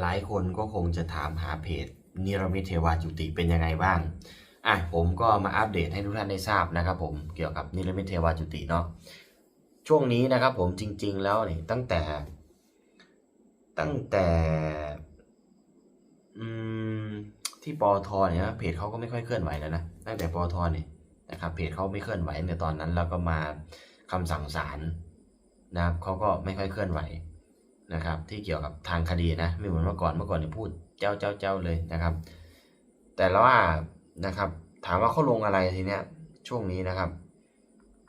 หลายคนก็คงจะถามหาเพจนิรมิตเทวาจุติเป็นยังไงบ้างอะผมก็มาอัปเดตให้ทุกท่านได้ทราบนะครับผมเกี่ยวกับนิรมิตเทวาจุติเนาะช่วงนี้นะครับผมจริง ๆ แล้วนี่ตั้งแต่ ตั้งแต่อืมที่ปอทเนี่ยนะเพจเขาก็ไม่ค่อยเคลื่อนไหวแล้วนะตั้งแต่ปอทเนี่ยนะครับเพจเขาไม่เคลื่อนไหวในตอนนั้นแล้วก็มาคำสั่งศาลนะครับเขาก็ไม่ค่อยเคลื่อนไหว นะครับ ที่เกี่ยวกับทางคดีนะไม่เหมือนเมื่อก่อนเมื่อก่อนเนี่ยพูดเจ้าเจ้าเจ้าเลยนะครับ แต่ละว่านะครับ ถามว่าเขาลงอะไรทีเนี้ยช่วงนี้นะครับ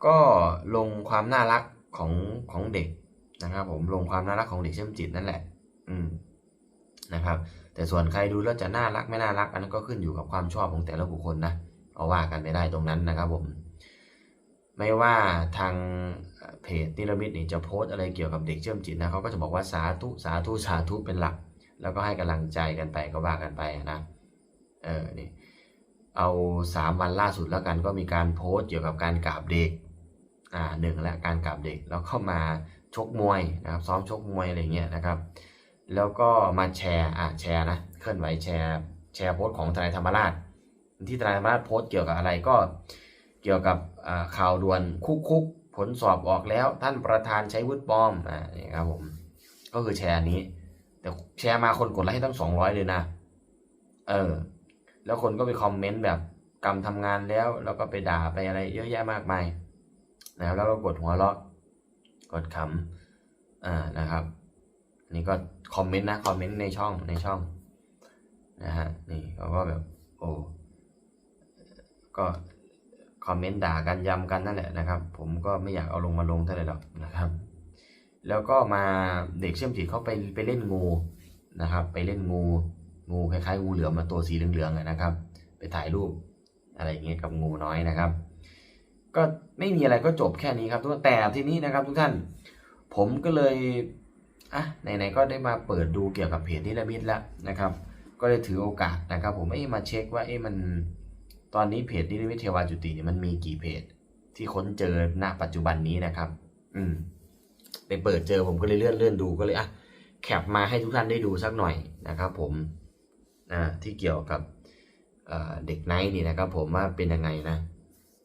ก็ลงความน่ารักของของเด็กนะครับ ผมลงความน่ารักของเด็กเชื่อมจิตนั่นแหละ อืมนะครับ แต่ส่วนใครดูแล้วจะน่ารักไม่น่ารักอันนั้นก็ขึ้นอยู่กับความชอบของแต่ละบุคคลนะเอาว่ากันไม่ได้ตรงนั้นนะครับผมไม่ว่าทาง เพจนิรมิตนี่จะโพสอะไรเกี่ยวกับเด็กเชื่อมจิตนะเขาก็จะบอกว่าสาธุสาธุสาธุเป็นหลัก แล้วก็ให้กำลังใจกันไปก็ว่ากันไปนะเออนี่เอาสามวันล่าสุดแล้วกันก็มีการโพสต์เกี่ยวกับการกราบเด็กอ่าหนึ่งและการกราบเด็กแล้วเข้ามาชกมวยนะครับซ้อมชกมวยอะไรเงี้ยนะครับ แล้วก็มาแชร์อะแชร์นะเคลื่อนไหวแชร์แชร์โพสต์ของทนายธรรมราชที่ทนายธรรมราชโพสต์เกี่ยวกับอะไรก็เกี่ยวกับข่าวด่วนคุกคุก ผลสอบออกแล้วท่านประธานใช้วุฒิปลอมอ่านี่ครับผมก็คือแชร์นี้ แต่แชร์มาคนกดไลค์ให้ตั้งสองร้อยเลยนะ เออ แล้วคนก็ไปคอมเมนต์แบบกรรมทำงานแล้ว แล้วก็ไปด่าไปอะไรเยอะแยะมากมายนะครับแล้วก็กดหัวเราะกดขำอ่านะครับนี่ก็คอมเมนต์นะคอมเมนต์ในช่องในช่องนะฮะนี่เขาก็แบบโอ้ก็ คอมเมนต์ด่ากันยำกันนั่นแหละนะครับ ผมก็ไม่อยากเอาลงมาลงเท่าไหร่หรอกนะครับ แล้วก็มาเด็กเชื่อมจิตเขาไปไปเล่นงูนะครับ ไปเล่นงูงูคล้ายๆงูเหลือมมาตัวสีเหลืองๆนะครับ ไปถ่ายรูปอะไรอย่างเงี้ยกับงูน้อยนะครับ ก็ไม่มีอะไรก็จบแค่นี้ครับทุกแต่ทีนี้นะครับ ทุกท่าน ผมก็เลยอะไหนๆก็ได้มาเปิดดูเกี่ยวกับเพจนิรมิตแล้วนะครับ ก็เลยถือโอกาสนะครับ ผมเอ้มาเช็คว่าเอ้มัน ตอนนี้เพจนิรมิตเทวาจุติเนี่ยมันมีกี่เพจ ที่ค้นเจอณปัจจุบันนี้นะครับ อืมไปเปิดเจอผมก็เลยเลื่อนเลื่อนดูก็เลยอะแคปมาให้ทุกท่านได้ดูสักหน่อยนะครับผมอ่าที่เกี่ยวกับเด็กไนท์นี่นะครับ ผมว่าเป็นยังไงนะ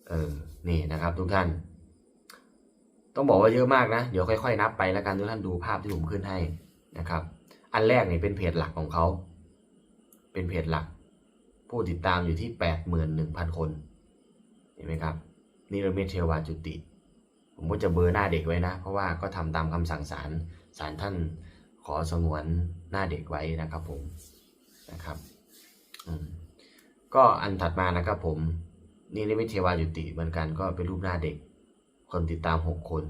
เออนี่นะครับ ทุกท่าน ต้องบอกว่าเยอะมากนะ เดี๋ยวค่อยๆ นับไปแล้วกันทุกท่านดูภาพที่ผมขึ้นให้นะครับ อันแรกนี่เป็นเพจหลักของเขา เป็นเพจหลัก ผู้ติดตามอยู่ที่แปดหมื่นหนึ่งพันคนเห็นไหมครับนิรเมิตเทวาจุติ ผมก็จะเบอร์หน้าเด็กไว้นะ เพราะว่าก็ทำตามคำสั่งศาลศาลท่านขอสงวนหน้าเด็กไว้นะครับผมนะครับอืมก็อันถัดมานะครับผมนี่นิมิตเทวายุติเหมือนกันก็เป็นรูปหน้าเด็ก คนติดตามหกคน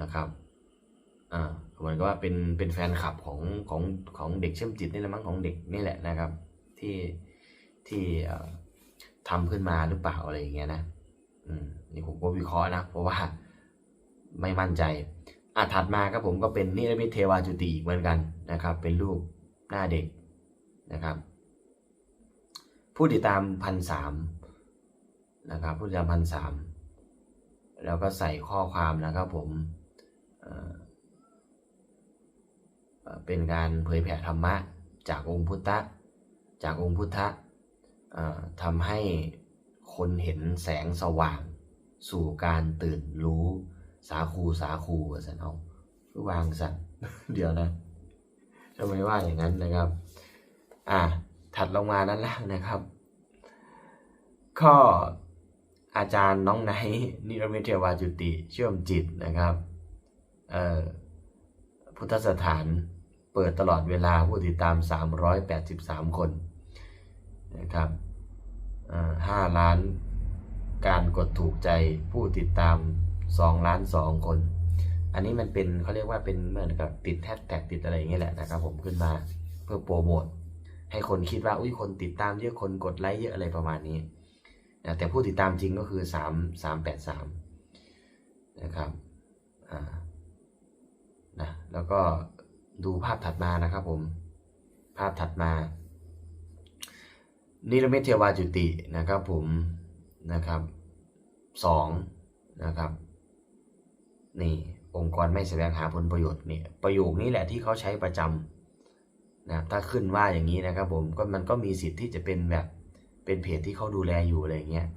นะครับอ่าเหมือนกับว่าเป็นเป็นแฟนคลับของของของเด็กเชื่อมจิตนี่แหละมั้งของเด็กนี่แหละนะครับ ที่ ที่เอ่อทำขึ้นมาหรือเปล่าอะไรอย่างเงี้ยนะอืมนี่ผมก็วิเคราะห์นะ เพราะว่าไม่มั่นใจอะถัดมาครับผมก็เป็นนิรมิตเทวาจุติอีกเหมือนกันนะครับ เป็นรูปหน้าเด็กนะครับ ผู้ติดตามพันสามนะครับ ผู้ติดตามพันสามแล้วก็ใส่ข้อความนะครับผมเอ่อเป็นการเผยแผ่ธรรมะ จากองค์พุทธะจากองค์พุทธะ ทำให้คนเห็นแสงสว่าง สู่การตื่นรู้สาคูสาคูสันเอาคือวางสันเดี๋ยวนะทำไมว่าอย่างนั้นนะครับ อะถัดลงมาด้านล่างนะครับ ข้ออาจารย์น้องไนนิรมิตเทวาจุติเชื่อมจิตนะครับเอ่อพุทธสถานเปิดตลอดเวลาผู้ติดตาม 383 คนนะครับ ห้าล้าน การกดถูกใจผู้ติดตาม2ล้าน2คน อันนี้มันเป็นเขาเรียกว่าเป็นเหมือนกับติดแท็กแท็กติดอะไรอย่างเงี้ยแหละนะครับผมขึ้นมาเพื่อโปรโมทให้คนคิดว่าอุ้ยคนติดตามเยอะคนกดไลค์เยอะอะไรประมาณนี้นะแต่ผู้ติดตามจริงก็คือ3 3 8 3นะครับอ่านะแล้วก็ดูภาพถัดมานะครับผม ภาพถัดมา นิรมิตเทวาจุตินะครับผมนะครับสองนะครับนี่องค์กรไม่แสวงหาผลประโยชน์เนี่ยประโยคนี้แหละที่เขาใช้ประจำนะถ้าขึ้นว่าอย่างนี้นะครับผมก็มันก็มีสิทธิ์ที่จะเป็นแบบเป็นเพจที่เขาดูแลอยู่อะไรเงี้ย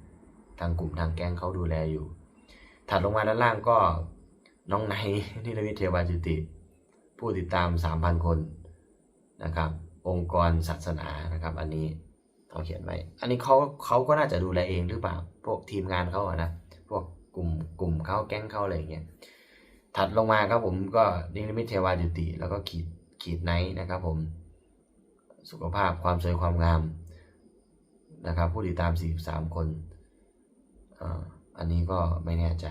ทางกลุ่มทางแก๊งเขาดูแลอยู่ ถัดลงมาด้านล่างก็น้องไนนิรวิทย์เทวาจุติ ผู้ติดตาม 3,000 คนนะครับองค์กรศาสนานะครับอันนี้ เขาเขียนไว้ อันนี้เขาเขาก็น่าจะดูแลเองหรือเปล่า พวกทีมงานเขาอะนะ พวกกลุ่มกลุ่มเขาแก๊งเขาอะไรอย่างเงี้ย ถัดลงมาครับผมก็นิรมิตเทวาจุติ แล้วก็ขีดขีดไนท์นะครับผม สุขภาพความสวยความงามนะครับ ผู้ติดตาม 43 คนอ่าอันนี้ก็ไม่แน่ใจ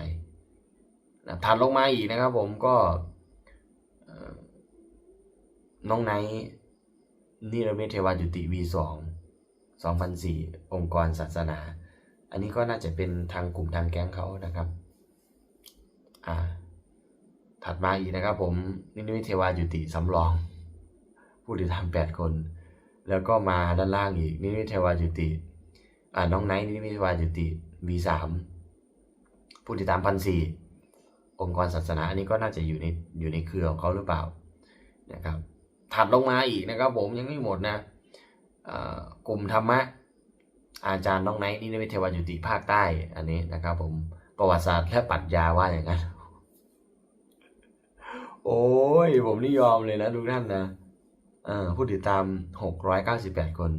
นะถัดลงมาอีกนะครับผมก็น้องไนท์นิรมิตเทวาจุติ V2 2004 องค์กรศาสนา อันนี้ก็น่าจะเป็นทางกลุ่มทางแก๊งเขานะครับ อ่า ถัดมาอีกนะครับผม นิรมิตเทวาจุติสำรอง ผู้ติดตาม8คน แล้วก็มาด้านล่างอีก นิรมิตเทวาจุติ อ่า น้องไนท์นิรมิตเทวาจุติ V3 ผู้ติดตามพันสี่องค์กรศาสนา อันนี้ก็น่าจะอยู่ในอยู่ในเครือของเขาหรือเปล่านะครับถัดลงมาอีกนะครับผมยังไม่หมดนะ กลุ่มธรรมะ อาจารย์น้องไนท์นิรมิตเทวาจุติภาคใต้อันนี้นะครับ ผมประวัติศาสตร์และปรัชญาว่าอย่างนั้น โอ้ย ผมนี่ยอมเลยนะทุกท่านนะผู้ติดตาม 698 คน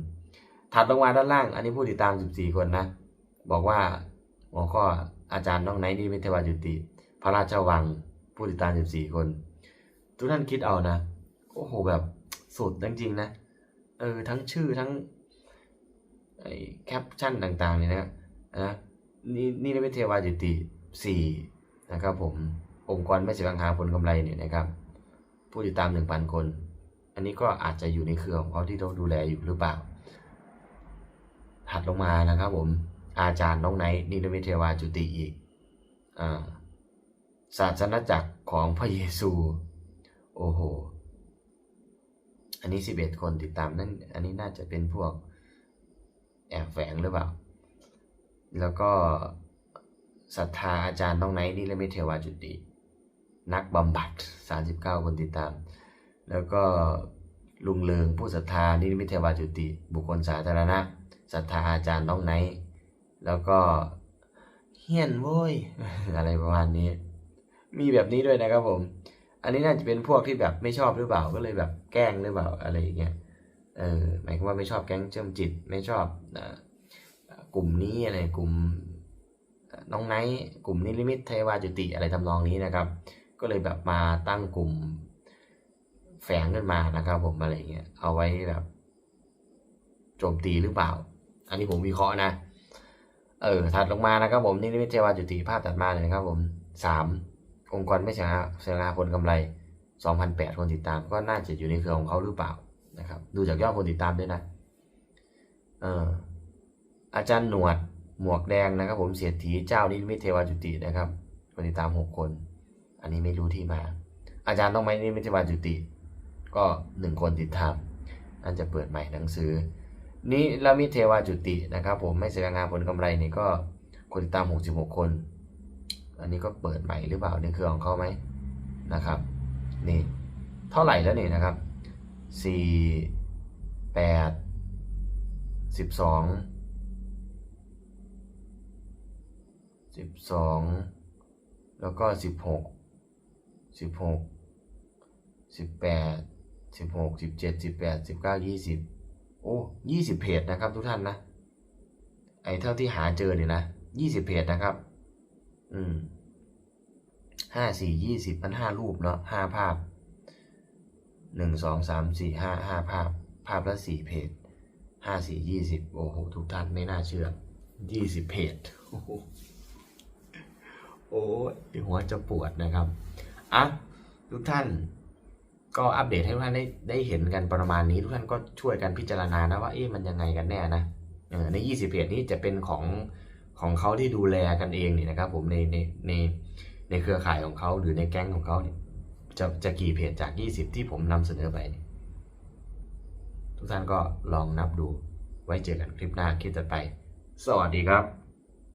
ถัดลงมาด้านล่าง อันนี้ผู้ติดตาม 14 คนนะ บอกว่าหัวข้ออาจารย์น้องไนท์นิมิตเทวาจุติ พระราชวัง ผู้ติดตาม 14 คน ทุกท่านคิดเอานะ โอ้โหแบบสุดจริงๆนะ เออทั้งชื่อทั้งไอ้แคปชั่นต่างๆเนี่ยนะนะนี่นี่นิมิเทวาจุติ4นะครับผมองค์กรไม่เสียหาผลกำไรเนี่ยนะครับ ผู้ติดตาม1,000คน อันนี้ก็อาจจะอยู่ในเครือของเขาที่เขาดูแลอยู่หรือเปล่า ถัดลงมานะครับผมอาจารย์น้องไนท์นิรมิเทวาจุติอีกอ่าศาสนาจักรของพระเยซู โอ้โห อันนี้สิบเอ็ดคนติดตามนั่นอันนี้น่าจะเป็นพวกแอบแฝงหรือเปล่า แล้วก็ศรัทธาอาจารย์น้องไนท์นิรมิเทวาจุตินักบำบัด 39 คนติดตาม แล้วก็ลุงเลิงผู้ศรัทธานิมิตเทวาจุติ บุคคลสาธารณะศรัทธาอาจารย์น้องไนแล้วก็เฮียนโว้ยอะไรประมาณนี้ มีแบบนี้ด้วยนะครับผม อันนี้น่าจะเป็นพวกที่แบบไม่ชอบหรือเปล่าก็เลยแบบแกล้งหรือเปล่าอะไรอย่างเงี้ยเออหมายความว่าไม่ชอบแก๊งเชื่อมจิต ไม่ชอบกลุ่มนี้อะไรกลุ่มน้องไนท์กลุ่มนิริมิตเทวาจุติอะไรทำนองนี้นะครับ ก็เลยแบบมาตั้งกลุ่มแฝงขึ้นมานะครับ ผมอะไรอย่างเงี้ยเอาไว้แบบโจมตีหรือเปล่า อันนี้ผมวิเคราะห์นะ เออถัดลงมานะครับผมนี่นิมิตเทวาจุติภาพตัดมาเลยนะครับผมสาม องค์กรไม่เสียหาเสียหาผลกำไรสองพันแปดคนติดตาม ก็น่าจะอยู่ในเครือของเขาหรือเปล่านะครับ ดูจากยอดคนติดตามด้วยนะเอออาจารย์หนวดหมวกแดงนะครับ ผมเสียถีเจ้านิมิตเทวาจุตินะครับ คนติดตามหกคน อันนี้ไม่รู้ที่มา อาจารย์ต้องไหมนิมิตเทวาจุติ ก็หนึ่งคนติดตามอันจะเปิดใหม่หนังสือนี่ละมิตเทวาจุตินะครับ ผมไม่เสียงานผลกำไรนี่ก็คนติดตาม 66 คน อันนี้ก็เปิดใหม่หรือเปล่าในเครือของเขาไหมนะครับ นี่ เท่าไหร่แล้วนี่นะครับ4 8 12 12แล้วก็16 16 18 16 17 18 19 20โอ้ยี่สิบเพจนะครับทุกท่านนะ ไอ้เท่าที่หาเจอเนี่ยนะยี่สิบเพจนะครับ อืม ห้าสี่ยี่สิบมันห้ารูปเนาะห้าภาพหนึ่งสองสามสี่ห้าห้าภาพ ภาพละสี่เพจห้าสี่ยี่สิบโอ้โหทุกท่านไม่น่าเชื่อยี่สิบเพจโอ้โหโอ้ยหัวจะปวดนะครับอะทุกท่านก็อัปเดตให้ทุกท่านได้ได้เห็นกันประมาณนี้ทุกท่านก็ช่วยกันพิจารณานะว่าเอ๊ะมันยังไงกันแน่นะออใน 20เพจนี้จะเป็นของของเขาที่ดูแลกันเองนี่นะครับผมในในใน ในเครือข่ายของเขาหรือในแก๊งของเขาเนี่ยจะจะกี่เพจจาก 20 ที่ผมนำเสนอไป ทุกท่านก็ลองนับดูไว้เจอกันคลิปหน้าคลิปต่อไป สวัสดีครับ